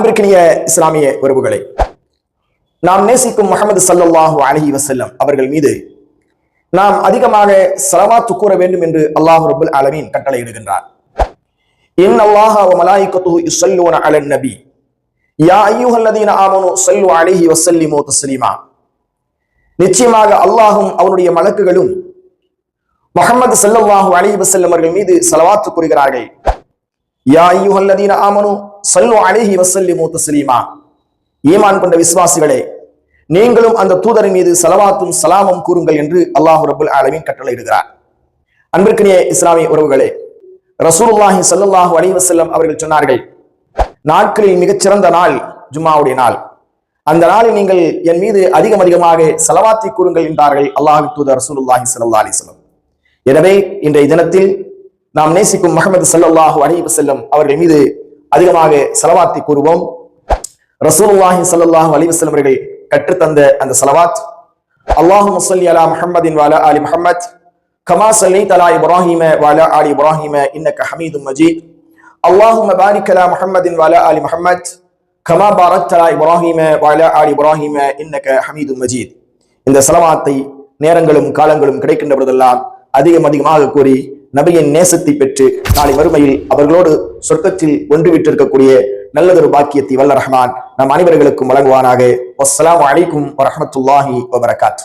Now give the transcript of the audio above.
அன்பிற்கினிய இஸ்லாமிய உறவுகளை நாம் நேசிக்கும் முகமது சல்லல்லாஹு அலஹி வசல்லம் அவர்கள் மீது நாம் அதிகமாக சலவாத்து கூற வேண்டும் என்று அல்லாஹ் ரபுல் அலமீன் கட்டளையிடுகின்றார். இன் அல்லாஹ வ மலாயிகத்துஹு அலன் நபி யா அய்யுஹல்லதீன ஆமனு சல்லு அலஹி வசல்லிமோ தஸ்லீமா. நிச்சயமாக அல்லாஹும் அவனுடைய மலக்குகளும் முகமது ஸல்லல்லாஹு அலஹி வசல்லம் அவர்கள் மீது சலவாத்து கூறுகிறார்கள். யா அய்யுஹல்லதீன ஆமனு ஸல்லு அலைஹி வஸல்லிமு தஸ்லீமா ஈமான் கொண்ட விசுவாசிகளே நீங்களும் அந்த தூதரின் மீது சலவாத்தும் சலாமும் கூறுங்கள் என்று அல்லாஹு ரபுல் ஆலமீன் கட்டளையிடுகிறார். அன்பிற்கினிய இஸ்லாமிய உறவுகளே ரசூலுல்லாஹி சல்லுல்லாஹு அலி வசல்லம் அவர்கள் சொன்னார்கள் நாட்களில் மிகச்சிறந்த நாள் ஜும்மாவுடைய நாள். அந்த நாளில் நீங்கள் என் மீது அதிகம் அதிகமாக செலவாத்தி கூறுங்கள் என்றார்கள் அல்லாஹு தூதர் ரசூலுல்லாஹி சல்லா அலிஸ்லம் எனவே இன்றைய தினத்தில் நாம் நேசிக்கும் முகமது சல்லாஹூ அலி வசல்லம் அவர்கள் மீது அதிகமாக செலவாத்தி கூறுவோம். ரசூலுல்லாஹி சல்லாஹூ அலைஹி வஸல்லம் அவர்கள் கற்றுத்தந்த அந்த செலவாத். அல்லாஹு முசல்லி அலா முஹம்மதின் வாலா அலி முஹம்மத். கமா சல்லி தலா இப்ராஹிம வாலா அலி இப்ராஹிம இன்னக்க ஹமீது மஜீத். அல்லாஹு மபாரிக் அலா முஹம்மதின் வாலா அலி முஹம்மத். கமா பாரத் தலா இப்ராஹிம வாலா அலி இப்ராஹிம இன்னக்க ஹமீது மஜீத். இந்த சலவாத்தை நேரங்களும் காலங்களும் கிடைக்கின்ற பொழுதெல்லாம் அதிகம் அதிகமாக கூறி நபியின் நேசத்தை பெற்று நாளை வறுமையில் அவர்களோடு சொர்க்கத்தில் ஒன்று விட்டிருக்கக்கூடிய நல்லதொரு பாக்கியத்தை வல்ல ரஹ்மான் நம் அனைவர்களுக்கும் வழங்குவானாக. வஸ்ஸலாமு அலைக்கும் வரமத்துல்லாஹி வபரகாத்.